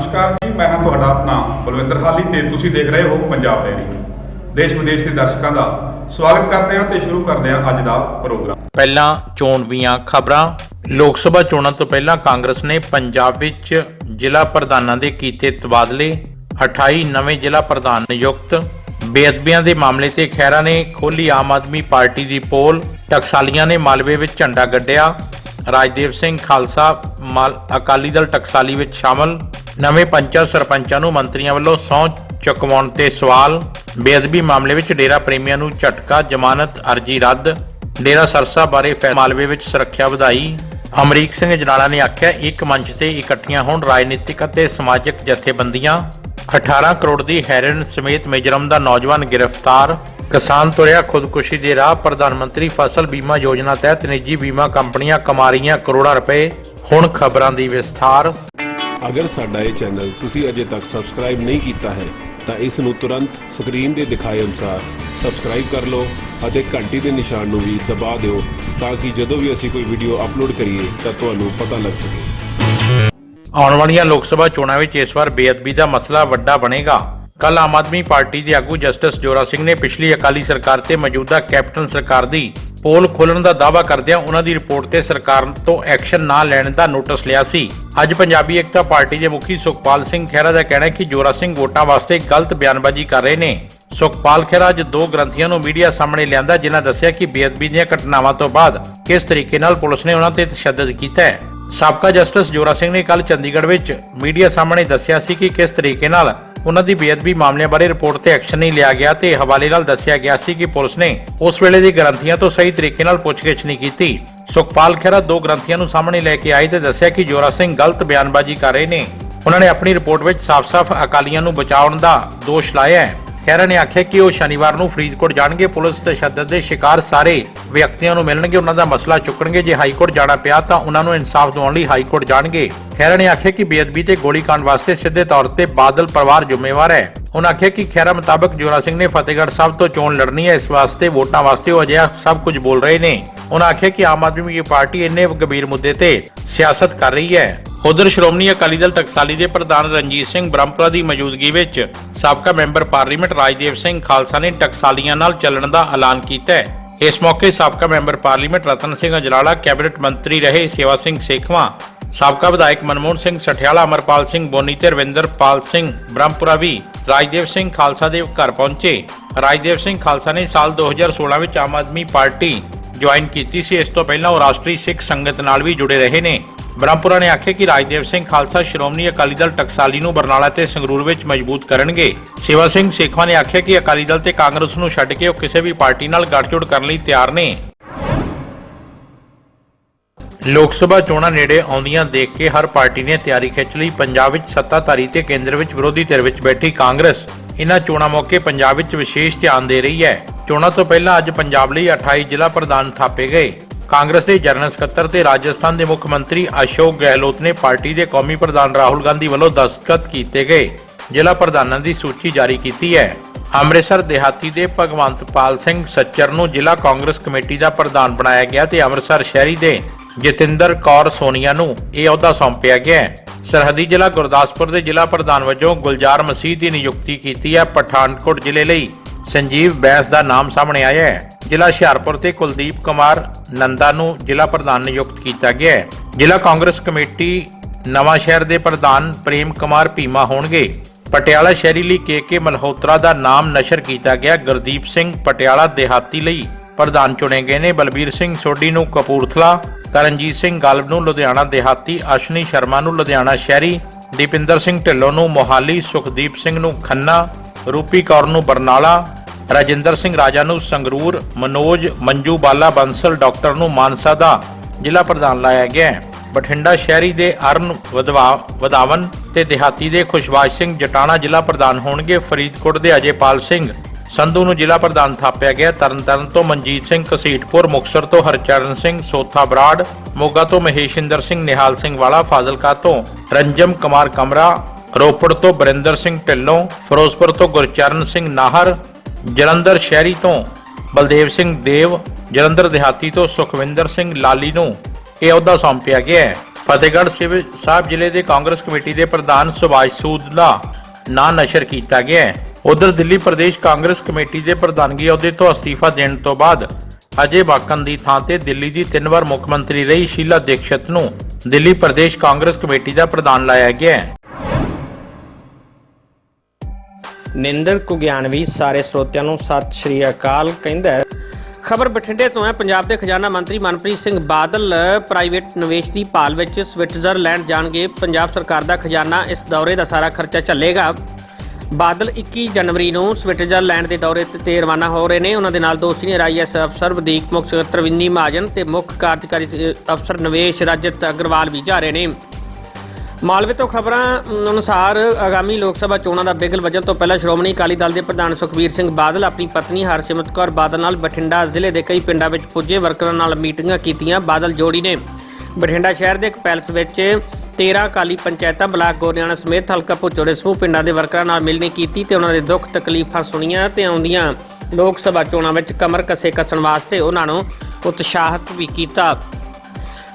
ਨਮਸਕਾਰ ਜੀ, ਮੈਂ ਹਾਂ ਤੁਹਾਡਾ ਆਪਣਾ ਬਲਵਿੰਦਰ ਹਾਲੀ ਤੇ ਤੁਸੀਂ ਦੇਖ ਰਹੇ ਹੋ ਪੰਜਾਬ ਡੇਰੀ ਦੇਸ਼ ਵਿਦੇਸ਼ ਦੇ ਦਰਸ਼ਕਾਂ ਦਾ ਸਵਾਗਤ ਕਰਦੇ ਹਾਂ ਤੇ ਸ਼ੁਰੂ ਕਰਦੇ ਹਾਂ ਅੱਜ ਦਾ ਪ੍ਰੋਗਰਾਮ। ਪਹਿਲਾਂ ਚੋਣਵੀਆਂ ਖਬਰਾਂ। ਲੋਕ ਸਭਾ ਚੋਣਾਂ ਤੋਂ ਪਹਿਲਾਂ ਕਾਂਗਰਸ ਨੇ ਪੰਜਾਬ ਵਿੱਚ ਜ਼ਿਲ੍ਹਾ ਪ੍ਰਧਾਨਾਂ ਦੇ ਕੀਤੇ ਤਬਾਦਲੇ। 28 ਨਵੇਂ ਜ਼ਿਲ੍ਹਾ ਪ੍ਰਧਾਨ ਨਿਯੁਕਤ। ਬੇਅਦਬੀਆਂ ਦੇ ਮਾਮਲੇ ਤੇ ਖਹਿਰਾ ਨੇ ਖੋਲੀ ਆਮ ਆਦਮੀ ਪਾਰਟੀ ਦੀ ਪੋਲ। ਟਕਸਾਲੀਆਂ ਨੇ ਮਾਲਵੇ ਵਿੱਚ ਝੰਡਾ ਗੱਡਿਆ। ਰਾਜਦੇਵ ਸਿੰਘ ਖਾਲਸਾ ਮਾਲ ਅਕਾਲੀ ਦਲ ਟਕਸਾਲੀ ਵਿੱਚ ਸ਼ਾਮਲ। ਨਵੇਂ ਪੰਚਾਂ ਸਰਪੰਚਾਂ ਨੂੰ ਮੰਤਰੀਆਂ ਵੱਲੋਂ ਸਹੁੰ ਚੁਕਵਾਉਣ ਤੇ ਸਵਾਲ। ਬੇਅਦਬੀ ਮਾਮਲੇ ਵਿੱਚ ਡੇਰਾ ਪ੍ਰੇਮੀਆਂ ਨੂੰ ਝਟਕਾ, ਜ਼ਮਾਨਤ, ਅਰਜੀ ਰੱਦ। ਡੇਰਾ ਸਰਸਾ ਬਾਰੇ ਮਾਲਵੇ ਵਿੱਚ ਸੁਰੱਖਿਆ ਵਧਾਈ। ਅਮਰੀਕ ਸਿੰਘ ਜਨਾਲਾ ਨੇ ਆਖਿਆ, ਇੱਕ ਮੰਚ ਤੇ ਇਕੱਠੀਆਂ ਹੋਣ ਰਾਜਨੀਤਿਕ ਅਤੇ ਸਮਾਜਿਕ ਜਥੇਬੰਦੀਆਂ। 18 ਕਰੋੜ ਦੀ ਹੈਰਨ ਸਮੇਤ ਮਿਜੋਰਮ ਦਾ ਨੌਜਵਾਨ ਗ੍ਰਿਫਤਾਰ। ਕਿਸਾਨ ਤੁਰਿਆ ਖੁਦਕੁਸ਼ੀ ਦੇ ਰਾਹ। ਪ੍ਰਧਾਨ ਮੰਤਰੀ ਫਸਲ ਬੀਮਾ ਯੋਜਨਾ ਤਹਿਤ ਨਿੱਜੀ ਬੀਮਾ ਕੰਪਨੀਆਂ ਕਮਾ ਰਹੀਆਂ ਕਰੋੜਾਂ ਰੁਪਏ। ਹੁਣ ਖਬਰਾਂ ਦੀ ਵਿਸਥਾਰ। ਅਗਰ ਸਾਡਾ ਇਹ ਚੈਨਲ ਤੁਸੀਂ ਅਜੇ ਤੱਕ ਸਬਸਕ੍ਰਾਈਬ ਨਹੀਂ ਕੀਤਾ ਹੈ, ਤਾਂ ਇਸ ਨੂੰ ਤੁਰੰਤ ਸਕਰੀਨ ਦੇ ਦਿਖਾਏ ਅਨੁਸਾਰ ਸਬਸਕ੍ਰਾਈਬ ਕਰ ਲਓ ਅਤੇ ਘੰਟੀ ਦੇ ਨਿਸ਼ਾਨ ਨੂੰ ਵੀ ਦਬਾ ਦਿਓ ਤਾਂ ਕਿ ਜਦੋਂ ਵੀ ਅਸੀਂ ਕੋਈ ਵੀਡੀਓ ਅਪਲੋਡ ਕਰੀਏ, ਤਾਂ ਤੁਹਾਨੂੰ ਪਤਾ ਲੱਗ ਸਕੇ। ਆਉਣ ਵਾਲੀਆਂ ਲੋਕ ਸਭਾ ਚੋਣਾਂ ਵਿੱਚ ਇਸ ਵਾਰ ਬੇਅਦਬੀ ਦਾ ਮਸਲਾ ਵੱਡਾ ਬਣੇਗਾ। ਕੱਲ ਆਮ ਆਦਮੀ ਪਾਰਟੀ ਦੇ ਆਗੂ ਜਸਟਿਸ ਜੋਰਾ ਸਿੰਘ ਨੇ ਪਿਛਲੀ ਅਕਾਲੀ ਸਰਕਾਰ ਤੇ ਮੌਜੂਦਾ ਕੈਪਟਨ ਸਰਕਾਰ ਦੀ ਪੋਲ ਖੋਲਣ ਦਾ ਦਾਅਵਾ ਕਰਦਿਆਂ ਉਹਨਾਂ ਦੀ ਰਿਪੋਰਟ ਤੇ ਸਰਕਾਰ ਤੋਂ ਐਕਸ਼ਨ ਨਾ ਲੈਣ ਦਾ ਨੋਟਿਸ ਲਿਆ ਸੀ। ਅੱਜ ਪੰਜਾਬੀ ਏਕਤਾ ਪਾਰਟੀ ਦੇ ਮੁਖੀ ਸੁਖਪਾਲ ਸਿੰਘ ਖਹਿਰਾ ਦਾ ਕਹਿਣਾ ਹੈ ਕਿ ਜੋਰਾ ਸਿੰਘ ਵੋਟਾਂ ਵਾਸਤੇ ਗਲਤ ਬਿਆਨਬਾਜ਼ੀ ਕਰ ਰਹੇ ਨੇ। ਸੁਖਪਾਲ ਖਹਿਰਾ ਅੱਜ ਦੋ ਗ੍ਰੰਥੀਆਂ ਨੂੰ ਮੀਡੀਆ ਸਾਹਮਣੇ ਲਿਆਂਦਾ, ਜਿਨ੍ਹਾਂ ਦੱਸਿਆ ਕਿ ਬੇਅਦਬੀ ਦੀਆਂ ਘਟਨਾਵਾਂ ਤੋਂ ਬਾਅਦ ਕਿਸ ਤਰੀਕੇ ਨਾਲ ਪੁਲਿਸ ਨੇ ਉਹਨਾਂ ਤੇ ਤਸ਼ੱਦਦ ਕੀਤਾ ਹੈ। ਸਾਬਕਾ ਜਸਟਿਸ ਜੋਰਾ ਸਿੰਘ ਨੇ ਕੱਲ ਚੰਡੀਗੜ੍ਹ ਵਿੱਚ ਮੀਡੀਆ ਸਾਹਮਣੇ ਦੱਸਿਆ ਸੀ ਕਿ ਕਿਸ ਤਰੀਕੇ ਨਾਲ ਉਹਨਾਂ ਦੀ ਬੇਅਦਬੀ ਮਾਮਲਿਆਂ ਬਾਰੇ ਰਿਪੋਰਟ ਤੇ ਐਕਸ਼ਨ ਨਹੀਂ ਲਿਆ ਗਿਆ ਤੇ ਹਵਾਲੇ ਨਾਲ ਦੱਸਿਆ ਗਿਆ ਸੀ ਕਿ ਪੁਲਿਸ ਨੇ ਉਸ ਵੇਲੇ ਦੀ ਗ੍ਰੰਥੀਆਂ ਤੋਂ ਸਹੀ ਤਰੀਕੇ ਨਾਲ ਪੁੱਛਗਿੱਛ ਨਹੀਂ ਕੀਤੀ। ਸੁਖਪਾਲ ਖਹਿਰਾ ਦੋ ਗ੍ਰੰਥੀਆਂ ਨੂੰ ਸਾਹਮਣੇ ਲੈ ਕੇ ਆਏ ਤੇ ਦੱਸਿਆ ਕਿ ਜੋਰਾ ਸਿੰਘ ਗਲਤ ਬਿਆਨਬਾਜ਼ੀ ਕਰ ਰਹੇ ਨੇ। ਉਹਨਾਂ ਨੇ ਆਪਣੀ ਰਿਪੋਰਟ ਵਿੱਚ ਸਾਫ਼-ਸਾਫ਼ ਅਕਾਲੀਆਂ ਨੂੰ ਬਚਾਉਣ ਦਾ ਦੋਸ਼ ਲਾਇਆ ਹੈ। ਖਹਿਰਾ ਨੇ, ਆਖਿਆ ਕਿ ਉਹ ਸ਼ਨੀਵਾਰ ਨੂੰ ਫਰੀਦਕੋਟ ਜਾਣਗੇ। ਪੁਲਿਸ ਤਸ਼ੱਦਦ ਦੇ ਸ਼ਿਕਾਰ ਸਾਰੇ ਵਿਅਕਤੀਆਂ ਨੂੰ ਮਿਲਣਗੇ, ਉਹਨਾਂ ਦਾ ਮਸਲਾ ਚੁੱਕਣਗੇ। ਜੇ ਹਾਈ ਕੋਰਟ ਜਾਣਾ ਪਿਆ ਤਾਂ ਉਹਨਾਂ ਨੂੰ ਇਨਸਾਫ ਦਿਵਾਉਣ ਲਈ ਹਾਈਕੋਰਟ ਜਾਣਗੇ। ਖਹਿਰਾ ਨੇ, ਆਖਿਆ ਕਿ ਬੇਅਦਬੀ ਤੇ ਗੋਲੀकांड ਵਾਸਤੇ ਸਿੱਧੇ ਤੌਰ ਤੇ ਬਾਦਲ ਪਰਿਵਾਰ ਜ਼ਿੰਮੇਵਾਰ ਹੈ। ਉਹਨਾਂ ਆਖਿਆ ਕਿ ਖਹਿਰਾ ਮੁਤਾਬਕ ਜੋਰਾ ਸਿੰਘ ਨੇ ਫਤਿਹਗੜ੍ਹ ਸਾਹਿਬ ਤੋਂ ਚੋਣ ਲੜਨੀ ਹੈ। ਇਸ ਵਾਸਤੇ ਵੋਟਾਂ ਵਾਸਤੇ ਉਹ ਅਜਿਹਾ ਸਭ ਕੁਝ ਬੋਲ ਰਹੇ ਨੇ। ਉਹਨਾਂ ਆਖਿਆ ਕਿ ਆਮ ਆਦਮੀ ਪਾਰਟੀ ਇੰਨੇ ਗੰਭੀਰ ਮੁੱਦੇ ਤੇ ਸਿਆਸਤ ਕਰ ਰਹੀ ਹੈ। ਉਧਰ ਸ਼੍ਰੋਮਣੀ ਅਕਾਲੀ ਦਲ ਟਕਸਾਲੀ ਦੇ ਪ੍ਰਧਾਨ ਰਣਜੀਤ ਸਿੰਘ ਬ੍ਰਹਮਪੁਰਾ ਦੀ ਮੌਜੂਦਗੀ ਵਿੱਚ ਸਾਬਕਾ ਮੈਂਬਰ ਪਾਰਲੀਮੈਂਟ ਰਾਜਦੇਵ ਸਿੰਘ ਖਾਲਸਾ ਨੇ ਟਕਸਾਲੀਆਂ ਨਾਲ ਚੱਲਣ ਦਾ ਐਲਾਨ ਕੀਤਾ ਹੈ। ਇਸ ਮੌਕੇ ਸਾਬਕਾ member parliament Ratan Singh Ajnala, cabinet ਮੰਤਰੀ ਰਹੇ ਸੇਵਾ ਸਿੰਘ ਸੇਖਵਾਂ, ਸਾਬਕਾ ਵਿਧਾਇਕ ਮਨਮੋਹਨ ਸਿੰਘ ਸਠਿਆਲਾ, ਅਮਰਪਾਲ ਸਿੰਘ ਬੋਨੀ ਤੇ ਰਵਿੰਦਰਪਾਲ ਸਿੰਘ ਬ੍ਰਹਮਪੁਰਾ ਵੀ ਰਾਜਦੇਵ ਸਿੰਘ ਖਾਲਸਾ ਦੇ ਘਰ ਪਹੁੰਚੇ। ਰਾਜਦੇਵ ਸਿੰਘ ਖਾਲਸਾ ਨੇ ਸਾਲ 2016 ਵਿੱਚ ਆਮ ਆਦਮੀ ਪਾਰਟੀ ਜੁਆਇਨ ਕੀਤੀ ਸੀ। ਇਸ ਤੋਂ ਪਹਿਲਾਂ ਉਹ ਰਾਸ਼ਟਰੀ ਸਿੱਖ ਸੰਗਤ ਨਾਲ ਵੀ ਜੁੜੇ ਰਹੇ ਨੇ। ਬ੍ਰਹਮਪੁਰਾ ਨੇ ਆਖਿਆ ਕਿ ਰਾਜਦੇਵ ਸਿੰਘ ਖਾਲਸਾ ਸ਼੍ਰੋਮਣੀ ਅਕਾਲੀ ਦਲ ਟਕਸਾਲੀ ਨੂੰ ਬਰਨਾਲਾ ਤੇ ਸੰਗਰੂਰ ਵਿੱਚ ਮਜ਼ਬੂਤ ਕਰਨਗੇ। ਸੇਵਾ ਸਿੰਘ ਸੇਖਵਾ ਨੇ ਆਖਿਆ ਕਿ ਅਕਾਲੀ ਦਲ ਤੇ ਕਾਂਗਰਸ ਨੂੰ ਛੱਡ ਕੇ ਉਹ ਕਿਸੇ ਵੀ ਪਾਰਟੀ ਨਾਲ ਗੱਠਜੋੜ ਕਰਨ ਲਈ ਤਿਆਰ ਨੇ। ਲੋਕ ਸਭਾ ਚੋਣਾਂ ਨੇੜੇ ਆਉਂਦੀਆਂ ਦੇਖ ਕੇ ਹਰ ਪਾਰਟੀ ਨੇ ਤਿਆਰੀ ਖਿੱਚ ਲਈ। ਪੰਜਾਬ ਵਿੱਚ ਸੱਤਾਧਾਰੀ ਤੇ ਕੇਂਦਰ ਵਿੱਚ ਵਿਰੋਧੀ ਧਿਰ ਵਿੱਚ ਬੈਠੀ ਕਾਂਗਰਸ। ਇਨ੍ਹਾਂ ਚੋਣਾਂ ਮੌਕੇ ਪੰਜਾਬ ਵਿੱਚ ਵਿਸ਼ੇਸ਼ ਧਿਆਨ ਦੇ ਰਹੀ ਹੈ। ਚੋਣਾਂ ਤੋਂ ਪਹਿਲਾਂ ਅੱਜ ਪੰਜਾਬ ਲਈ 28 ਜ਼ਿਲ੍ਹਾ ਪ੍ਰਧਾਨ ਥਾਪੇ ਗਏ। ਕਾਂਗਰਸ ਦੇ ਜਨਰਲ ਸਕੱਤਰ ਤੇ ਰਾਜਸਥਾਨ ਦੇ ਮੁੱਖ ਮੰਤਰੀ ਅਸ਼ੋਕ ਗਹਿਲੋਤ ਨੇ ਪਾਰਟੀ ਦੇ ਕੌਮੀ ਪ੍ਰਧਾਨ ਰਾਹੁਲ ਗਾਂਧੀ ਵੱਲੋਂ ਦਸਤਖਤ ਕੀਤੇ ਗਏ। ਜ਼ਿਲ੍ਹਾ ਪ੍ਰਧਾਨਾਂ ਦੀ ਸੂਚੀ ਜਾਰੀ ਕੀਤੀ ਹੈ। ਅੰਮ੍ਰਿਤਸਰ ਦਿਹਾਤੀ ਦੇ ਭਗਵੰਤ ਸਿੰਘ ਸੱਚਰ ਨੂੰ ਜ਼ਿਲ੍ਹਾ ਕਾਂਗਰਸ ਕਮੇਟੀ ਦਾ ਪ੍ਰਧਾਨ ਬਣਾਇਆ ਗਿਆ ਤੇ ਅੰਮ੍ਰਿਤਸਰ ਸ਼ਹਿਰੀ ਦੇ ਜਤਿੰਦਰ ਕੌਰ ਸੋਨੀਆ ਨੂੰ ਇਹ ਅਹੁਦਾ ਸੌਂਪਿਆ ਗਿਆ ਹੈ। ਸਰਹੱਦੀ ਜ਼ਿਲ੍ਹਾ ਗੁਰਦਾਸਪੁਰ ਦੇ ਜ਼ਿਲ੍ਹਾ ਪ੍ਰਧਾਨ ਵਜੋਂ ਗੁਲਜ਼ਾਰ ਮਸੀਹ ਦੀ ਨਿਯੁਕਤੀ ਕੀਤੀ ਹੈ। ਪਠਾਨਕੋਟ ਜ਼ਿਲ੍ਹੇ ਲਈ ਸੰਜੀਵ ਬੈਂਸ ਦਾ ਨਾਮ ਸਾਹਮਣੇ ਆਇਆ ਹੈ। ਜ਼ਿਲ੍ਹਾ ਹੁਸ਼ਿਆਰਪੁਰ ਤੇ ਕੁਲਦੀਪ ਕੁਮਾਰ ਨੰਦਾ ਨੂੰ ਜ਼ਿਲ੍ਹਾ ਪ੍ਰਧਾਨ ਨਿਯੁਕਤ ਕੀਤਾ ਗਿਆ ਹੈ। ਜ਼ਿਲ੍ਹਾ ਕਾਂਗਰਸ ਕਮੇਟੀ ਨਵਾਂ ਸ਼ਹਿਰ ਦੇ ਪ੍ਰਧਾਨ ਪ੍ਰੇਮ ਕੁਮਾਰ ਭੀਮਾ ਹੋਣਗੇ। ਪਟਿਆਲਾ ਸ਼ਹਿਰੀ ਲਈ ਕੇ ਮਲਹੋਤਰਾ ਦਾ ਨਾਮ ਨਸ਼ਰ ਕੀਤਾ ਗਿਆ। ਗੁਰਦੀਪ ਸਿੰਘ ਪਟਿਆਲਾ ਦਿਹਾਤੀ ਲਈ ਪ੍ਰਧਾਨ ਚੁਣੇ ਗਏ ਨੇ। ਬਲਬੀਰ ਸਿੰਘ ਸੋਢੀ ਨੂੰ ਕਪੂਰਥਲਾ, ਕਰਨਜੀਤ ਸਿੰਘ ਗਲਬ ਨੂੰ ਲੁਧਿਆਣਾ ਦਿਹਾਤੀ, ਅਸ਼ਨੀ ਸ਼ਰਮਾ ਨੂੰ ਲੁਧਿਆਣਾ ਸ਼ਹਿਰੀ, ਦੀਪਿੰਦਰ ਸਿੰਘ ਢਿੱਲੋਂ ਨੂੰ ਮੋਹਾਲੀ, ਸੁਖਦੀਪ ਸਿੰਘ ਨੂੰ ਖੰਨਾ, ਰੂਪੀ ਕੌਰ ਨੂੰ ਬਰਨਾਲਾ ਰਾਜਿੰਦਰ ਸਿੰਘ ਰਾਜਾ ਨੂੰ ਸੰਗਰੂਰ, ਮਨੋਜ, ਮੰਜੂ ਬਾਲਾ ਬੰਸਲ, ਡਾਕਟਰ ਨੂੰ ਮਾਨਸਾ ਦਾ ਜ਼ਿਲ੍ਹਾ ਪ੍ਰਧਾਨ ਲਾਇਆ ਗਿਆ ਹੈ। ਬਠਿੰਡਾ ਸ਼ਹਿਰੀ ਦੇ ਅਰਨ ਵਧਾਵਨ ਤੇ ਦਿਹਾਤੀ ਦੇ ਖੁਸ਼ਬਾਜ ਸਿੰਘ ਜਟਾਣਾ ਜ਼ਿਲ੍ਹਾ ਪ੍ਰਧਾਨ ਹੋਣਗੇ। ਫਰੀਦਕੋਟ ਦੇ ਅਜੇਪਾਲ ਸਿੰਘ ਸੰਧੂ ਨੂੰ ਜ਼ਿਲ੍ਹਾ ਪ੍ਰਧਾਨ ਥਾਪਿਆ ਗਿਆ। ਤਰਨਤਾਰਨ ਤੋਂ ਮਨਜੀਤ ਸਿੰਘ ਕਸੀਟਪੁਰ ਮੁਕਸਰ ਤੋਂ ਹਰਚਰਨ ਸਿੰਘ, ਸੋਥਾ ਬਰਾੜ, ਮੋਗਾ ਤੋਂ ਮਹੇਸ਼ਿੰਦਰ ਸਿੰਘ, ਨਿਹਾਲ ਸਿੰਘ ਵਾਲਾ, ਫਾਜ਼ਿਲਕਾ ਤੋਂ ਰੰਜਮ ਕੁਮਾਰ ਕਮਰਾ, ਰੋਪੜ ਤੋਂ ਬਰਿੰਦਰ ਸਿੰਘ ਢਿੱਲੋਂ, ਫਿਰੋਜ਼ਪੁਰ ਤੋਂ ਗੁਰਚਰਨ ਸਿੰਘ ਨਾਹਰ ਜਲੰਧਰ ਸ਼ਹਿਰੀ ਤੋਂ ਬਲਦੇਵ ਸਿੰਘ ਦੇਵ, ਜਲੰਧਰ ਦਿਹਾਤੀ ਤੋਂ ਸੁਖਵਿੰਦਰ ਸਿੰਘ ਲਾਲੀ ਨੂੰ ਇਹ ਅਹੁਦਾ ਸੌਂਪਿਆ ਗਿਆ ਹੈ। ਫਤਿਹਗੜ੍ਹ ਸਾਹਿਬ ਜ਼ਿਲ੍ਹੇ ਦੇ ਕਾਂਗਰਸ ਕਮੇਟੀ ਦੇ ਪ੍ਰਧਾਨ ਸੁਭਾਸ਼ ਸੂਦ ਦਾ ਨਾਂ ਨਸ਼ਰ ਕੀਤਾ ਗਿਆ ਹੈ। ਉਧਰ ਦਿੱਲੀ ਪ੍ਰਦੇਸ਼ ਕਾਂਗਰਸ ਕਮੇਟੀ ਦੇ ਪ੍ਰਧਾਨਗੀ ਅਹੁਦੇ ਤੋਂ ਅਸਤੀਫਾ ਦੇਣ ਤੋਂ ਬਾਅਦ ਅਜੇ ਬਾਕਨ ਦੀ ਥਾਂ ਤੇ ਦਿੱਲੀ ਦੀ ਤਿੰਨ ਵਾਰ ਮੁੱਖ ਮੰਤਰੀ ਰਹੀ ਸ਼ੀਲਾ ਦੀਕਸ਼ਤ ਨੂੰ ਦਿੱਲੀ ਪ੍ਰਦੇਸ਼ ਕਾਂਗਰਸ ਕਮੇਟੀ ਦਾ ਪ੍ਰਧਾਨ ਲਾਇਆ ਗਿਆ ਹੈ। ਨਿੰਦਰ ਕੁਗਿਆਨਵੀ ਸਾਰੇ ਸਰੋਤਿਆਂ ਨੂੰ ਸਤਿ ਸ਼੍ਰੀ ਅਕਾਲ ਕਹਿੰਦਾ ਹੈ। ਖਬਰ ਬਠਿੰਡੇ ਤੋਂ ਹੈ। ਪੰਜਾਬ ਦੇ ਖਜ਼ਾਨਾ ਮੰਤਰੀ ਮਨਪ੍ਰੀਤ ਸਿੰਘ ਬਾਦਲ ਪ੍ਰਾਈਵੇਟ ਨਿਵੇਸ਼ ਦੀ ਭਾਲ ਵਿੱਚ ਸਵਿਟਜ਼ਰਲੈਂਡ ਜਾਣਗੇ। ਪੰਜਾਬ ਸਰਕਾਰ ਦਾ ਖਜ਼ਾਨਾ ਇਸ ਦੌਰੇ ਦਾ ਸਾਰਾ ਖਰਚਾ ਚੱਲੇਗਾ। ਬਾਦਲ 21 ਜਨਵਰੀ ਨੂੰ ਸਵਿਟਜ਼ਰਲੈਂਡ ਦੇ ਦੌਰੇ ਤੇ- ਰਵਾਨਾ ਹੋ ਰਹੇ ਨੇ। ਉਹਨਾਂ ਦੇ ਨਾਲ ਦੋ ਸੀਨੀਅਰ ਆਈਐਸ ਅਫਸਰ, ਵਧੀਕ ਮੁੱਖ ਸਕੱਤਰ ਵਿੰਨੀ ਮਹਾਜਨ ਤੇ ਮੁੱਖ ਕਾਰਜਕਾਰੀ ਅਫਸਰ ਨਿਵੇਸ਼ ਰਜਤ ਅਗਰਵਾਲ ਵੀ ਜਾ ਰਹੇ ਨੇ। ਮਾਲਵੇ ਤੋਂ ਖਬਰਾਂ ਅਨੁਸਾਰ ਆਗਾਮੀ ਲੋਕ ਸਭਾ ਚੋਣਾਂ ਦਾ ਬਿਗਲ ਵਜਣ ਤੋਂ ਪਹਿਲਾਂ ਸ਼੍ਰੋਮਣੀ ਅਕਾਲੀ ਦਲ ਦੇ ਪ੍ਰਧਾਨ ਸੁਖਬੀਰ ਸਿੰਘ ਬਾਦਲ, ਆਪਣੀ ਪਤਨੀ ਹਰਸਿਮਰਤ ਕੌਰ ਬਾਦਲ ਨਾਲ ਬਠਿੰਡਾ ਜ਼ਿਲ੍ਹੇ ਦੇ ਕਈ ਪਿੰਡਾਂ ਵਿੱਚ ਪੁੱਜੇ, ਵਰਕਰਾਂ ਨਾਲ ਮੀਟਿੰਗਾਂ ਕੀਤੀਆਂ। ਬਾਦਲ ਜੋੜੀ ਨੇ ਬਠਿੰਡਾ ਸ਼ਹਿਰ ਦੇ ਇੱਕ ਪੈਲਸ ਵਿੱਚ 13 ਅਕਾਲੀ ਪੰਚਾਇਤਾਂ, ਬਲਾਕ ਗੋਰਿਆਣਾ ਸਮੇਤ ਹਲਕਾ ਭੁੱਚੋ ਦੇ ਸਮੂਹ ਪਿੰਡਾਂ ਦੇ ਵਰਕਰਾਂ ਨਾਲ ਮਿਲਣੀ ਕੀਤੀ ਤੇ ਉਹਨਾਂ ਦੇ ਦੁੱਖ ਤਕਲੀਫਾਂ ਸੁਣੀਆਂ ਤੇ ਆਉਂਦੀਆਂ ਲੋਕ ਸਭਾ ਚੋਣਾਂ ਵਿੱਚ ਕਮਰ ਕੱਸੇ ਕੱਸਣ ਵਾਸਤੇ ਉਹਨਾਂ ਨੂੰ ਉਤਸ਼ਾਹਿਤ ਵੀ ਕੀਤਾ।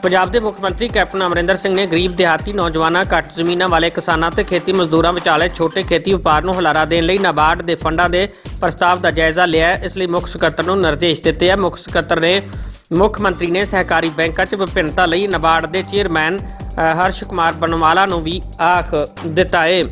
ਪੰਜਾਬ ਦੇ ਮੁੱਖ ਮੰਤਰੀ ਕੈਪਟਨ ਅਮਰਿੰਦਰ ਸਿੰਘ ਨੇ ਗਰੀਬ ਦਿਹਾਤੀ ਨੌਜਵਾਨਾਂ, ਘੱਟ ਜ਼ਮੀਨਾਂ ਵਾਲੇ ਕਿਸਾਨਾਂ ਤੇ ਖੇਤੀ ਮਜ਼ਦੂਰਾਂ ਵਿਚਾਲੇ ਛੋਟੇ ਖੇਤੀ ਵਪਾਰ ਨੂੰ ਹੁਲਾਰਾ ਦੇਣ ਲਈ ਨਾਬਾਰਡ ਦੇ ਫੰਡਾਂ ਦੇ ਪ੍ਰਸਤਾਵ ਦਾ ਜਾਇਜ਼ਾ ਲਿਆ ਇਸ ਲਈ ਮੁੱਖ ਸਕੱਤਰ ਨੂੰ ਨਿਰਦੇਸ਼ ਦਿੱਤੇ ਆ। ਮੁੱਖ ਸਕੱਤਰ ਨੇ ਮੁੱਖ ਮੰਤਰੀ ਨੇ ਸਹਿਕਾਰੀ ਬੈਂਕਾਂ 'ਚ ਵਿਭਿੰਨਤਾ ਲਈ ਨਾਬਾਰਡ ਦੇ ਚੇਅਰਮੈਨ ਹਰਸ਼ ਕੁਮਾਰ ਬਨਵਾਲਾ ਨੂੰ ਵੀ ਆਖ ਦਿੱਤਾ ਏ।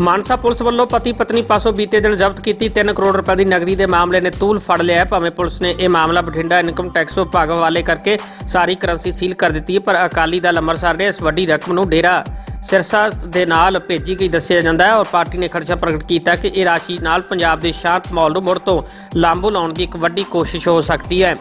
ਮਾਨਸਾ ਪੁਲਿਸ ਵੱਲੋਂ ਪਤੀ ਪਤਨੀ ਪਾਸੋਂ ਬੀਤੇ ਦਿਨ ਜ਼ਬਤ ਕੀਤੀ 3 ਕਰੋੜ ਰੁਪਏ ਦੀ ਨਗਦੀ ਦੇ ਮਾਮਲੇ ਨੇ ਤੂਲ ਫੜ ਲਿਆ ਹੈ। ਭਾਵੇਂ ਪੁਲਿਸ ਨੇ ਇਹ ਮਾਮਲਾ ਬਠਿੰਡਾ ਇਨਕਮ ਟੈਕਸ ਵਿਭਾਗ ਵਾਲੇ ਕਰਕੇ ਸਾਰੀ ਕਰੰਸੀ ਸੀਲ ਕਰ ਦਿੱਤੀ ਹੈ, ਪਰ ਅਕਾਲੀ ਦਲ ਅੰਮ੍ਰਿਤਸਰ ਨੇ ਇਸ ਵੱਡੀ ਰਕਮ ਨੂੰ ਡੇਰਾ ਸਿਰਸਾ ਦੇ ਨਾਲ ਭੇਜੀ ਗਈ ਦੱਸਿਆ ਜਾਂਦਾ ਹੈ ਔਰ ਪਾਰਟੀ ਨੇ ਖਰਚਾ ਪ੍ਰਗਟ ਕੀਤਾ ਕਿ ਇਹ ਰਾਸ਼ੀ ਨਾਲ ਪੰਜਾਬ ਦੇ ਸ਼ਾਂਤ ਮਾਹੌਲ ਨੂੰ ਮੁੜ ਤੋਂ ਲਾਂਬੂ ਲਾਉਣ ਦੀ ਇੱਕ ਵੱਡੀ ਕੋਸ਼ਿਸ਼ ਹੋ ਸਕਦੀ ਹੈ।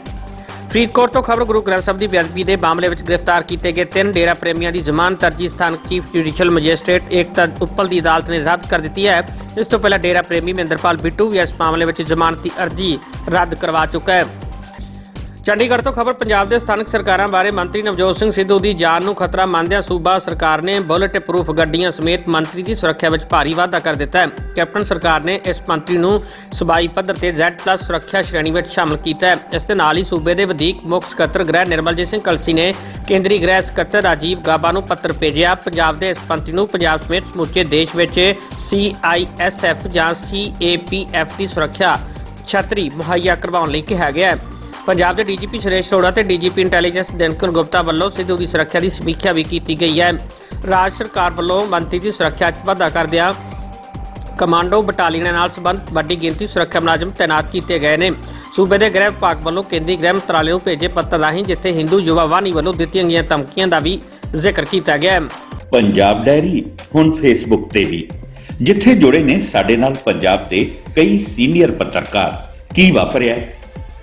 ਫਰੀਦਕੋਟ ਤੋਂ ਖਬਰ ਗੁਰੂ ਗ੍ਰੰਥ ਸਾਹਿਬ ਦੀ ਬੇਅਦਬੀ ਦੇ ਮਾਮਲੇ ਵਿੱਚ ਗ੍ਰਿਫਤਾਰ ਕੀਤੇ ਗਏ ਤਿੰਨ ਡੇਰਾ ਪ੍ਰੇਮੀਆਂ ਦੀ ਜ਼ਮਾਨਤ ਅਰਜੀ ਸਥਾਨਕ chief judicial magistrate Ekta Uppal ਦੀ ਅਦਾਲਤ ਨੇ ਰੱਦ ਕਰ ਦਿੱਤੀ ਹੈ। ਇਸ ਤੋਂ ਪਹਿਲਾਂ ਡੇਰਾ ਪ੍ਰੇਮੀ ਮਹਿੰਦਰਪਾਲ ਬਿੱਟੂ ਵੀ ਇਸ ਮਾਮਲੇ ਵਿੱਚ ਜ਼ਮਾਨਤੀ ਅਰਜੀ ਰੱਦ ਕਰਵਾ ਚੁੱਕਾ ਹੈ। ਚੰਡੀਗੜ੍ਹ ਤੋਂ ਖਬਰ ਪੰਜਾਬ ਦੇ ਸਥਾਨਕ ਸਰਕਾਰਾਂ ਬਾਰੇ ਮੰਤਰੀ ਨਵਜੋਤ ਸਿੰਘ ਸਿੱਧੂ ਦੀ ਜਾਨ ਨੂੰ ਖਤਰਾ ਮੰਨਦਿਆਂ ਸੂਬਾ ਸਰਕਾਰ ਨੇ ਬੁਲਟ ਪ੍ਰੂਫ ਗੱਡੀਆਂ ਸਮੇਤ ਮੰਤਰੀ ਦੀ ਸੁਰੱਖਿਆ ਵਿੱਚ ਭਾਰੀ ਵਾਧਾ ਕਰ ਦਿੱਤਾ ਹੈ। ਕੈਪਟਨ ਸਰਕਾਰ ਨੇ ਇਸ ਮੰਤਰੀ ਨੂੰ ਸਬਾਈ ਪੱਧਰ ਤੇ Z+ ਸੁਰੱਖਿਆ ਸ਼੍ਰੇਣੀ ਵਿੱਚ ਸ਼ਾਮਲ ਕੀਤਾ ਹੈ। ਇਸ ਦੇ ਨਾਲ ਹੀ ਸੂਬੇ ਦੇ ਵਧੀਕ ਮੁੱਖ ਸਕੱਤਰ ਗ੍ਰਹਿ ਨਿਰਮਲਜੀਤ ਸਿੰਘ ਕਲਸੀ ਨੇ ਕੇਂਦਰੀ ਗ੍ਰਹਿ ਸਕੱਤਰ ਰਾਜੀਵ ਗਾਬਾ ਨੂੰ ਪੱਤਰ ਭੇਜਿਆ। ਪੰਜਾਬ ਦੇ ਇਸ ਮੰਤਰੀ ਨੂੰ ਪੰਜਾਬ ਸਮੇਤ ਸਮੁੱਚੇ ਦੇਸ਼ ਵਿੱਚ CISF ਜਾਂ CAPF ਦੀ ਸੁਰੱਖਿਆ ਛਤਰੀ ਮੁਹੱਈਆ ਕਰਵਾਉਣ ਲਈ ਕਿਹਾ ਗਿਆ ਹੈ। ਪੰਜਾਬ ਦੇ ਡੀਜੀਪੀ ਸੁਰੇਸ਼ ਅਰੋੜਾ ਤੇ ਡੀਜੀਪੀ ਇੰਟੈਲੀਜੈਂਸ ਦਿਨਕਰ ਗੁਪਤਾ ਵੱਲੋਂ ਸਿੱਧੂ ਦੀ ਸੁਰੱਖਿਆ ਦੀ ਸਮੀਖਿਆ ਵੀ ਕੀਤੀ ਗਈ ਹੈ। ਰਾਜ ਸਰਕਾਰ ਵੱਲੋਂ ਮੰਤਰੀ ਦੀ ਸੁਰੱਖਿਆ 'ਚ ਵਾਧਾ ਕਰਦਿਆਂ ਕਮਾਂਡੋ ਬਟਾਲੀਅਨ ਨਾਲ ਸੰਬੰਧ ਵੱਡੀ ਗਿਣਤੀ ਸੁਰੱਖਿਆ ਮੁਲਾਜ਼ਮ ਤਾਇਨਾਤ ਕੀਤੇ ਗਏ ਨੇ। ਸੂਬੇ ਦੇ ਗ੍ਰਹਿ ਵਿਭਾਗ ਵੱਲੋਂ ਕੇਂਦਰੀ ਗ੍ਰਹਿ ਮੰਤਰਾਲੇ ਨੂੰ ਭੇਜੇ ਪੱਤਰ ਰਾਹੀਂ ਜਿੱਥੇ ਹਿੰਦੂ ਯੁਵਾ ਵਾਹਨੀ ਵੱਲੋਂ ਦਿੱਤੀਆਂ ਗਈਆਂ ਧਮਕੀਆਂ ਦਾ ਵੀ ਜ਼ਿਕਰ ਕੀਤਾ ਗਿਆ ਹੈ। ਪੰਜਾਬ ਡਾਇਰੀ, ਹੁਣ ਫੇਸਬੁੱਕ ਤੇ ਵੀ ਜਿੱਥੇ ਜੁੜੇ ਨੇ ਸਾਡੇ ਨਾਲ ਪੰਜਾਬ ਦੇ ਕਈ ਸੀਨੀਅਰ ਪੱਤਰਕਾਰ। ਕੀ ਵਾਪਰਿਆ?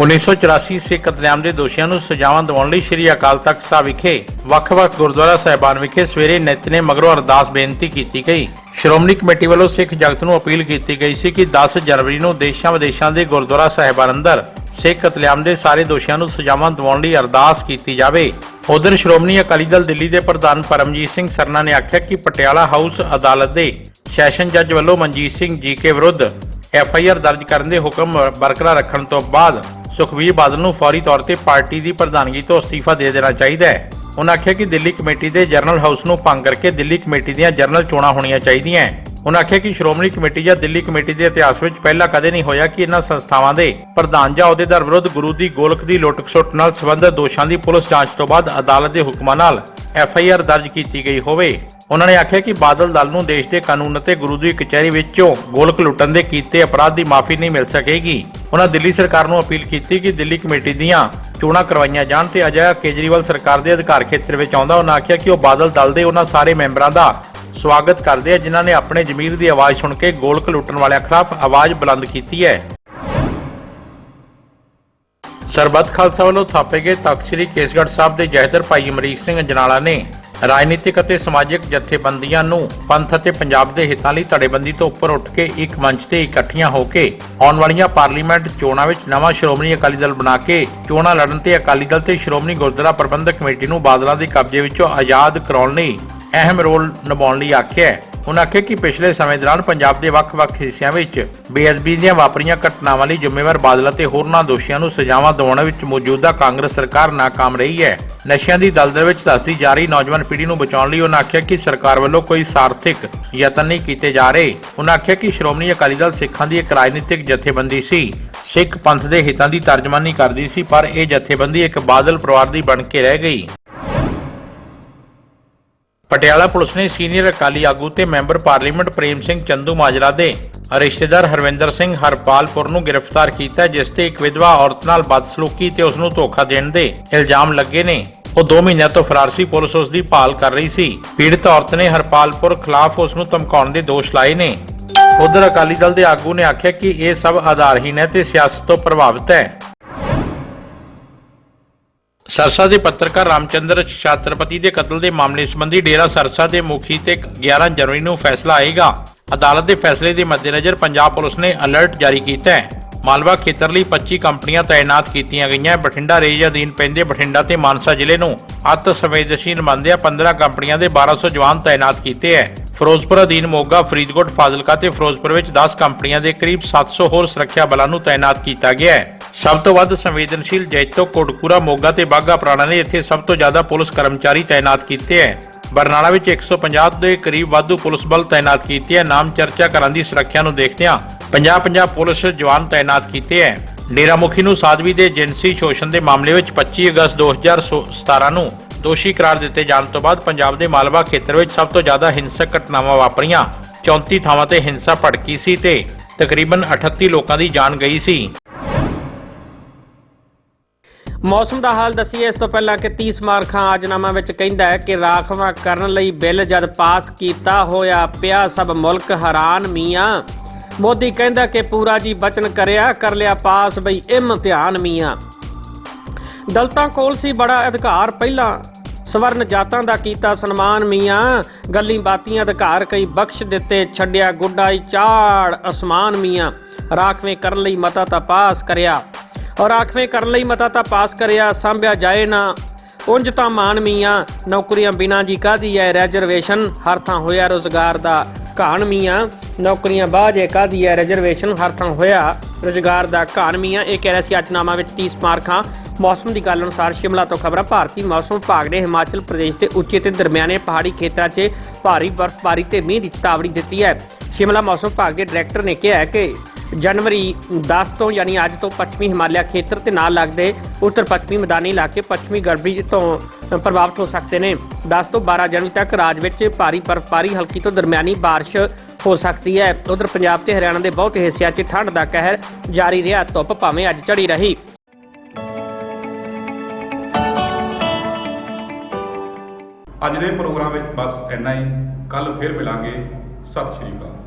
1984 ਸਿੱਖ ਕਤਲੇਆਮ ਦੇ ਦੋਸ਼ੀਆਂ ਨੂੰ ਸਜ਼ਾਵਾਂ ਦਿਵਾਉਣ ਲਈ ਸ੍ਰੀ ਅਕਾਲ ਤਖਤ ਸਾਹਿਬ ਵਿਖੇ ਵੱਖ-ਵੱਖ ਗੁਰਦੁਆਰਾ ਸਾਹਿਬਾਨ ਵਿਖੇ ਸਵੇਰੇ ਨਿਤਨੇ ਮਗਰੋਂ ਅਰਦਾਸ ਬੇਨਤੀ ਕੀਤੀ ਗਈ। ਸ਼੍ਰੋਮਣੀ ਕਮੇਟੀ ਵੱਲੋਂ ਸਿੱਖ ਜਗਤ ਨੂੰ ਅਪੀਲ ਕੀਤੀ ਗਈ ਸੀ ਕਿ 10 ਜਨਵਰੀ ਨੂੰ ਦੇਸ਼ਾਂ ਵਿਦੇਸ਼ਾਂ ਦੇ ਗੁਰਦੁਆਰਾ ਸਾਹਿਬਾਨ ਅੰਦਰ ਸਿੱਖ ਕਤਲੇਆਮ ਦੇ ਸਾਰੇ ਦੋਸ਼ੀਆਂ ਨੂੰ ਸਜ਼ਾਵਾਂ ਦਿਵਾਉਣ ਲਈ ਅਰਦਾਸ ਕੀਤੀ ਜਾਵੇ। ਉਧਰ ਸ਼੍ਰੋਮਣੀ ਅਕਾਲੀ ਦਲ ਦਿੱਲੀ ਦੇ ਪ੍ਰਧਾਨ ਪਰਮਜੀਤ ਸਿੰਘ ਸਰਨਾ ਨੇ ਆਖਿਆ ਕਿ ਪਟਿਆਲਾ ਹਾਊਸ ਅਦਾਲਤ ਦੇ ਸੈਸ਼ਨ ਜੱਜ ਵੱਲੋਂ ਮਨਜੀਤ ਸਿੰਘ ਜੀ ਕੇ ਵਿਰੁੱਧ ਐਫ ਆਈ ਆਰ ਦਰਜ ਕਰਨ ਦੇ ਹੁਕਮ ਬਰਕਰਾਰ ਰੱਖਣ ਤੋਂ ਬਾਅਦ ਸੁਖਬੀਰ ਬਾਦਲ ਨੂੰ ਫੌਰੀ ਤੌਰ ਤੇ ਪਾਰਟੀ ਦੀ ਪ੍ਰਧਾਨਗੀ ਤੋਂ ਅਸਤੀਫਾ ਦੇ ਦੇਣਾ ਚਾਹੀਦਾ ਹੈ। ਉਹਨਾਂ ਆਖਿਆ ਕਿ ਦਿੱਲੀ ਕਮੇਟੀ ਦੇ ਜਰਨਲ ਹਾਊਸ ਨੂੰ ਭੰਗ ਕਰਕੇ ਦਿੱਲੀ ਕਮੇਟੀ ਦੀਆਂ ਜਰਨਲ ਚੋਣਾਂ ਹੋਣੀਆਂ ਚਾਹੀਦੀਆਂ ਉਹਨਾਂ ਆਖਿਆ ਕਿ ਸ਼੍ਰੋਮਣੀ ਕਮੇਟੀ ਜਾਂ ਦਿੱਲੀ ਕਮੇਟੀ ਦੇ ਇਤਿਹਾਸ ਵਿੱਚ ਪਹਿਲਾਂ ਕਦੇ ਨਹੀਂ ਹੋਇਆ ਕਿ ਇਹਨਾਂ ਸੰਸਥਾਵਾਂ ਦੇ ਪ੍ਰਧਾਨ ਜਾਂ ਅਹੁਦੇਦਾਰ ਵਿਰੁੱਧ ਗੁਰੂ ਦੀ ਗੋਲਕ ਦੀ ਲੁੱਟ-ਖਸੁੱਟ ਨਾਲ ਸੰਬੰਧਿਤ ਦੋਸ਼ਾਂ ਦੀ ਪੁਲਿਸ ਜਾਂਚ ਤੋਂ ਬਾਅਦ ਅਦਾਲਤ ਦੇ ਹੁਕਮਾਂ ਨਾਲ ਐਫ ਆਈ ਆਰ ਦਰਜ ਕੀਤੀ ਗਈ ਹੋਵੇ। ਉਹਨਾਂ ਨੇ ਆਖਿਆ ਕਿ ਬਾਦਲ ਦਲ ਨੂੰ ਦੇਸ਼ ਦੇ ਕਾਨੂੰਨ ਅਤੇ ਗੁਰੂ ਦੀ ਕਚਹਿਰੀ ਵਿੱਚੋਂ ਗੋਲਕ ਲੁੱਟਣ ਦੇ ਕੀਤੇ ਅਪਰਾਧ ਦੀ ਮਾਫੀ ਨਹੀਂ ਮਿਲ ਸਕੇਗੀ। ਉਹਨਾਂ ਦਿੱਲੀ ਸਰਕਾਰ ਨੂੰ ਅਪੀਲ ਕੀਤੀ ਕਿ ਦਿੱਲੀ ਕਮੇਟੀ ਦੀਆਂ ਚੋਣਾਂ ਕਰਵਾਈਆਂ ਜਾਣ ਤੇ ਅਜਿਹਾ ਕੇਜਰੀਵਾਲ ਸਰਕਾਰ ਦੇ ਅਧਿਕਾਰ ਖੇਤਰ ਵਿੱਚ ਆਉਂਦਾ ਉਹਨਾਂ ਆਖਿਆ ਕਿ ਉਹ ਬਾਦਲ ਦਲ ਦੇ ਉਹਨਾਂ ਸਾਰੇ ਮੈਂਬਰਾਂ ਦਾ ਸਵਾਗਤ ਕਰਦੇ ਆ ਜਿਨ੍ਹਾਂ ਨੇ ਆਪਣੇ ਜ਼ਮੀਰ ਦੀ ਆਵਾਜ਼ ਸੁਣ ਕੇ ਗੋਲਕ ਲੁੱਟਣ ਵਾਲਿਆਂ ਖਿਲਾਫ ਆਵਾਜ਼ ਬੁਲੰਦ ਕੀਤੀ ਹੈ। ਸਰਬੱਤ ਖਾਲਸਾ ਵੱਲੋਂ ਥਾਪੇ ਗਏ ਤਖਤ ਸ੍ਰੀ ਕੇਸਗੜ੍ਹ ਸਾਹਿਬ ਦੇ ਜਹਦਰ ਭਾਈ ਅਮਰੀਕ ਸਿੰਘ ਜਨਾਲਾ ਨੇ ਰਾਜਨੀਤਿਕ ਅਤੇ ਸਮਾਜਿਕ ਜਥੇਬੰਦੀਆਂ ਨੂੰ ਪੰਥ ਅਤੇ ਪੰਜਾਬ ਦੇ ਹਿੱਤਾਂ ਲਈ ਧੜੇਬੰਦੀ ਤੋਂ ਉੱਪਰ ਉੱਠ ਕੇ ਇੱਕ ਮੰਚ ਤੇ ਇਕੱਠੀਆਂ ਹੋ ਕੇ ਆਉਣ ਵਾਲੀਆਂ ਪਾਰਲੀਮੈਂਟ ਚੋਣਾਂ ਵਿੱਚ ਨਵਾਂ ਸ਼੍ਰੋਮਣੀ ਅਕਾਲੀ ਦਲ ਬਣਾ ਕੇ ਚੋਣਾਂ ਲੜਨ ਤੇ ਅਕਾਲੀ ਦਲ ਤੇ ਸ਼੍ਰੋਮਣੀ ਗੁਰਦੁਆਰਾ ਪ੍ਰਬੰਧਕ ਕਮੇਟੀ ਨੂੰ ਬਾਦਲਾਂ ਦੇ ਕਬਜ਼ੇ ਵਿੱਚੋਂ ਆਜ਼ਾਦ ਕਰਾਉਣ ਲਈ ਅਹਿਮ ਰੋਲ ਨਿਭਾਉਣ ਲਈ ਆਖਿਆ ਹੈ। ਉਨ੍ਹਾਂ ਆਖਿਆ ਕਿ ਪਿਛਲੇ ਸਮੇਂ ਦੌਰਾਨ ਪੰਜਾਬ ਦੇ ਵੱਖ-ਵੱਖ ਹਿੱਸਿਆਂ ਵਿੱਚ ਬੇਅਦਬੀ ਦੀਆਂ ਵਾਪਰੀਆਂ ਘਟਨਾਵਾਂ ਲਈ ਜ਼ਿੰਮੇਵਾਰ ਬਾਦਲ ਅਤੇ ਹੋਰਨਾਂ ਦੋਸ਼ੀਆਂ ਨੂੰ ਸਜ਼ਾਵਾਂ ਦਿਵਾਉਣ ਵਿੱਚ ਮੌਜੂਦਾ ਕਾਂਗਰਸ ਸਰਕਾਰ ਨਾਕਾਮ ਰਹੀ ਹੈ। ਨਸ਼ਿਆਂ ਦੀ ਦਲਦਲ ਵਿੱਚ ਦੱਸਦੀ ਜਾ ਰਹੀ ਨੌਜਵਾਨ ਪੀੜ੍ਹੀ ਨੂੰ ਬਚਾਉਣ ਲਈ ਉਨ੍ਹਾਂ ਆਖਿਆ ਕਿ ਸਰਕਾਰ ਵੱਲੋਂ ਕੋਈ ਸਾਰਥਿਕ ਯਤਨ ਨਹੀਂ ਕੀਤੇ ਜਾ ਰਹੇ। ਉਨ੍ਹਾਂ ਆਖਿਆ ਕਿ ਸ਼੍ਰੋਮਣੀ ਅਕਾਲੀ ਦਲ ਸਿੱਖਾਂ ਦੀ ਇੱਕ ਰਾਜਨੀਤਿਕ ਜਥੇਬੰਦੀ ਸੀ। ਸਿੱਖ ਪੰਥ ਦੇ ਹਿੱਤਾਂ ਦੀ ਤਰਜਮਾਨੀ ਕਰਦੀ ਸੀ, ਪਰ ਇਹ ਜਥੇਬੰਦੀ ਇੱਕ ਬਾਦਲ ਪਰਿਵਾਰ ਦੀ ਬਣ ਕੇ ਰਹਿ ਗਈ। ਪਟਿਆਲਾ ਪੁਲਿਸ ਨੇ ਸੀਨੀਅਰ ਅਕਾਲੀ ਆਗੂ ਤੇ ਮੈਂਬਰ ਪਾਰਲੀਮੈਂਟ ਪ੍ਰੇਮ ਸਿੰਘ ਚੰਦੂ ਮਾਜਰਾ ਦੇ ਰਿਸ਼ਤੇਦਾਰ ਹਰਵਿੰਦਰ ਸਿੰਘ ਹਰਪਾਲਪੁਰ ਨੂੰ ਗ੍ਰਿਫਤਾਰ ਕੀਤਾ, ਜਿਸ ਤੇ ਇੱਕ ਵਿਧਵਾ ਔਰਤ ਨਾਲ ਬਦਸਲੂਕੀ ਤੇ ਉਸ ਨੂੰ ਧੋਖਾ ਦੇਣ ਦੇ ਇਲਜ਼ਾਮ ਲੱਗੇ ਨੇ। ਉਹ 2 ਮਹੀਨਿਆਂ ਤੋਂ ਫਰਾਰ ਸੀ ਪੁਲਿਸ ਉਸ ਦੀ ਭਾਲ ਕਰ ਰਹੀ ਸੀ। ਪੀੜਤ ਔਰਤ ਨੇ ਹਰਪਾਲਪੁਰ ਖਿਲਾਫ ਉਸ ਨੂੰ ਧਮਕਾਉਣ ਦੇ ਦੋਸ਼ ਲਾਏ ਨੇ। ਉਧਰ ਅਕਾਲੀ ਦਲ ਦੇ ਆਗੂ ਨੇ ਆਖਿਆ ਕਿ ਇਹ ਸਭ ਆਧਾਰਹੀਣ ਹੈ ਤੇ ਸਿਆਸਤ ਤੋਂ ਪ੍ਰਭਾਵਿਤ ਹੈ। ਸਰਸਾ ਦੇ ਪੱਤਰਕਾਰ ਰਾਮਚੰਦਰ ਛਾਤਰਪਤੀ ਦੇ ਕਤਲ ਦੇ ਮਾਮਲੇ ਸੰਬੰਧੀ ਡੇਰਾ ਸਰਸਾ ਦੇ ਮੁਖੀ ਤੇ 11 ਜਨਵਰੀ ਨੂੰ ਫੈਸਲਾ ਆਏਗਾ। ਅਦਾਲਤ ਦੇ ਫੈਸਲੇ ਦੇ ਮੱਦੇਨਜ਼ਰ ਪੰਜਾਬ ਪੁਲਿਸ ਨੇ ਅਲਰਟ ਜਾਰੀ ਕੀਤਾ ਹੈ। ਮਾਲਵਾ ਖੇਤਰ ਲਈ 25 ਕੰਪਨੀਆਂ ਤਾਇਨਾਤ ਕੀਤੀਆਂ ਗਈਆਂ ਬਠਿੰਡਾ ਰੇਂਜ ਅਧੀਨ ਪੈਂਦੇ ਬਠਿੰਡਾ ਤੇ ਮਾਨਸਾ ਜ਼ਿਲ੍ਹੇ ਨੂੰ ਅਤ ਸੰਵੇਦਨਸ਼ੀਲ ਮੰਨਦਿਆਂ 15 ਕੰਪਨੀਆਂ ਦੇ 1200 ਜਵਾਨ ਤਾਇਨਾਤ ਕੀਤੇ ਹੈ। ਫਿਰੋਜ਼ਪੁਰ ਅਧੀਨ ਮੋਗਾ, ਫਰੀਦਕੋਟ, ਫਾਜ਼ਿਲਕਾ ਤੇ ਫਿਰੋਜ਼ਪੁਰ ਵਿੱਚ 10 ਕੰਪਨੀਆਂ ਦੇ ਕਰੀਬ 700 ਹੋਰ ਸੁਰੱਖਿਆ ਬਲਾਂ ਨੂੰ ਤਾਇਨਾਤ ਕੀਤਾ ਗਿਆ ਹੈ। ਸਭ ਤੋਂ ਵੱਧ ਸੰਵੇਦਨਸ਼ੀਲ ਜੈਤੋ ਕੋਟਕੂਰਾ ਮੋਗਾ ਤੇ ਬਾਗਾ ਪੁਰਾਣਾ ਨੇ ਇੱਥੇ ਸਭ ਤੋਂ ਜ਼ਿਆਦਾ ਪੁਲਿਸ ਕਰਮਚਾਰੀ ਤਾਇਨਾਤ ਕੀਤੇ ਹੈ। ਬਰਨਾਲਾ ਵਿੱਚ 150 ਦੇ ਕਰੀਬ ਵਾਧੂ ਪੁਲਿਸ ਬਲ ਤਾਇਨਾਤ ਕੀਤੇ ਹੈ। ਨਾਮ ਚਰਚਾ ਕਰਨ ਦੀ ਸੁਰੱਖਿਆ ਨੂੰ ਦੇਖਦਿਆਂ 50-50 ਪੁਲਿਸ ਜਵਾਨ ਤਾਇਨਾਤ ਕੀਤੇ ਹੈ। ਡੇਰਾ ਮੁਖੀ ਨੂੰ ਸਾਧਵੀ ਦੇ ਜਿੰਸੀ ਸ਼ੋਸ਼ਣ ਦੇ ਮਾਮਲੇ ਵਿੱਚ 25 ਅਗਸਤ 2017 ਨੂੰ ਦੋਸ਼ੀ ਕਰਾਰ ਦਿੱਤੇ ਜਾਣ ਤੋਂ ਬਾਅਦ ਪੰਜਾਬ ਦੇ ਮਾਲਵਾ ਖੇਤਰ ਵਿੱਚ ਸਭ ਤੋਂ ਜ਼ਿਆਦਾ ਹਿੰਸਕ ਘਟਨਾਵਾਂ ਵਾਪਰੀਆਂ। 34 ਥਾਵਾਂ ਤੇ ਹਿੰਸਾ ਭੜਕੀ ਸੀ ਤੇ ਤਕਰੀਬਨ 38 ਲੋਕਾਂ ਦੀ ਜਾਨ ਗਈ ਸੀ। ਮੌਸਮ ਦਾ ਹਾਲ ਦਸੀਏ, ਇਸ ਤੋਂ ਪਹਿਲਾਂ ਕਿ 30 ਮਾਰਖਾਂ ਆਜਨਾਮਾ ਵਿੱਚ ਕਹਿੰਦਾ ਹੈ ਕਿ ਰਾਖਵਾਂ ਕਰਨ ਲਈ ਬਿੱਲ ਜਦ ਪਾਸ ਕੀਤਾ ਹੋਇਆ ਪਿਆ, ਸਭ ਮੁਲਕ ਹੈਰਾਨ ਮੀਆਂ। ਮੋਦੀ ਕਹਿੰਦਾ ਕਿ ਪੂਰਾ ਜੀ ਬਚਨ ਕਰਿਆ, ਕਰ ਲਿਆ ਪਾਸ ਬਈ ਇਮਤਿਹਾਨ ਮੀਆਂ। ਦਲਤਾਂ ਕੋਲ ਸੀ ਬੜਾ ਅਧਿਕਾਰ, ਪਹਿਲਾਂ ਸਵਰਨ ਜਾਤਾਂ ਦਾ ਕੀਤਾ ਸਨਮਾਨ ਮੀਆਂ। ਗੱਲੀ ਬਾਤੀਆਂ ਅਧਿਕਾਰ ਕਈ ਬਖਸ਼ ਦਿੱਤੇ, ਛੱਡਿਆ ਗੁੱਡਾਈ ਚਾੜ ਅਸਮਾਨ ਮੀਆਂ। ਰਾਖਵੇਂ ਕਰਨ ਲਈ ਮਤਾ ਤਾਂ ਪਾਸ ਕਰਿਆ। ਔਰ ਰਾਖਵੇਂ ਕਰਨ ਲਈ ਮਤਾ ਤਾਂ ਪਾਸ ਕਰਿਆ, ਸੰਭਿਆ ਜਾਏ ਨਾ। ਉਂਝ ਤਾਂ ਮਾਨ ਮੀਆਂ ਨੌਕਰੀਆਂ ਬਿਨਾਂ ਜੀ ਕਾਦੀ ਐ? ਰਿਜ਼ਰਵੇਸ਼ਨ ਹਰ ਥਾਂ ਹੋਇਆ ਰੋਜ਼ਗਾਰ ਦਾ ਘਾਣ ਮੀਆਂ। ਨੌਕਰੀਆਂ ਬਾਝੇ ਕਾਦੀ ਐ? ਰਿਜ਼ਰਵੇਸ਼ਨ ਹਰ ਥਾਂ ਹੋਇਆ ਰੋਜ਼ਗਾਰ ਦਾ ਘਾਣ ਮੀਆਂ। ਇਹ ਕਹਿ ਰਿਹਾ ਸੀ ਅਚਨਾਮਾ ਵਿੱਚ 30 ਮਾਰਖਾਂ ਮੌਸਮ ਦੀ ਗੱਲ ਅਨੁਸਾਰ ਸ਼ਿਮਲਾ ਤੋਂ ਖਬਰਾਂ, ਭਾਰਤੀ ਮੌਸਮ ਵਿਭਾਗ ਨੇ ਹਿਮਾਚਲ ਪ੍ਰਦੇਸ਼ ਦੇ ਉੱਚੇ ਤੇ ਦਰਮਿਆਨੇ ਪਹਾੜੀ ਖੇਤਰਾਂ 'ਚ ਭਾਰੀ ਬਰਫ਼ਬਾਰੀ ਤੇ ਮੀਂਹ ਦੀ ਚੇਤਾਵਨੀ ਦਿੱਤੀ ਹੈ। ਸ਼ਿਮਲਾ ਮੌਸਮ ਵਿਭਾਗ ਦੇ ਡਾਇਰੈਕਟਰ ਨੇ ਕਿਹਾ ਕਿ ਜਨਵਰੀ 10 ਤੋਂ ਯਾਨੀ ਅੱਜ ਤੋਂ ਪੱਛਮੀ ਹਿਮਾਲਿਆ ਖੇਤਰ ਤੇ ਨਾਲ ਲੱਗਦੇ ਉੱਤਰ ਪੱਛਮੀ ਮੈਦਾਨੀ ਇਲਾਕੇ ਪੱਛਮੀ ਗਰਬੀ ਤੋਂ ਪ੍ਰਭਾਵਿਤ ਹੋ ਸਕਦੇ ਨੇ 10 ਤੋਂ 12 ਜਨਵਰੀ ਤੱਕ ਰਾਜ ਵਿੱਚ ਭਾਰੀ ਬਰਫ਼ਬਾਰੀ ਹਲਕੀ ਤੋਂ ਦਰਮਿਆਨੀ بارش ਹੋ ਸਕਦੀ ਹੈ ਉਧਰ ਪੰਜਾਬ ਤੇ ਹਰਿਆਣਾ ਦੇ ਬਹੁਤ ਹਿੱਸਿਆਂ 'ਚ ਠੰਡ ਦਾ ਕਹਿਰ ਜਾਰੀ ਰਿਹਾ ਧੁੱਪ ਭਾਵੇਂ ਅੱਜ ਝੜੀ ਰਹੀ ਅੱਜ ਦੇ ਪ੍ਰੋਗਰਾਮ ਵਿੱਚ ਬਸ ਇੰਨਾ ਹੀ ਕੱਲ ਫਿਰ ਮਿਲਾਂਗੇ ਸਤਿ ਸ਼੍ਰੀ ਅਕਾਲ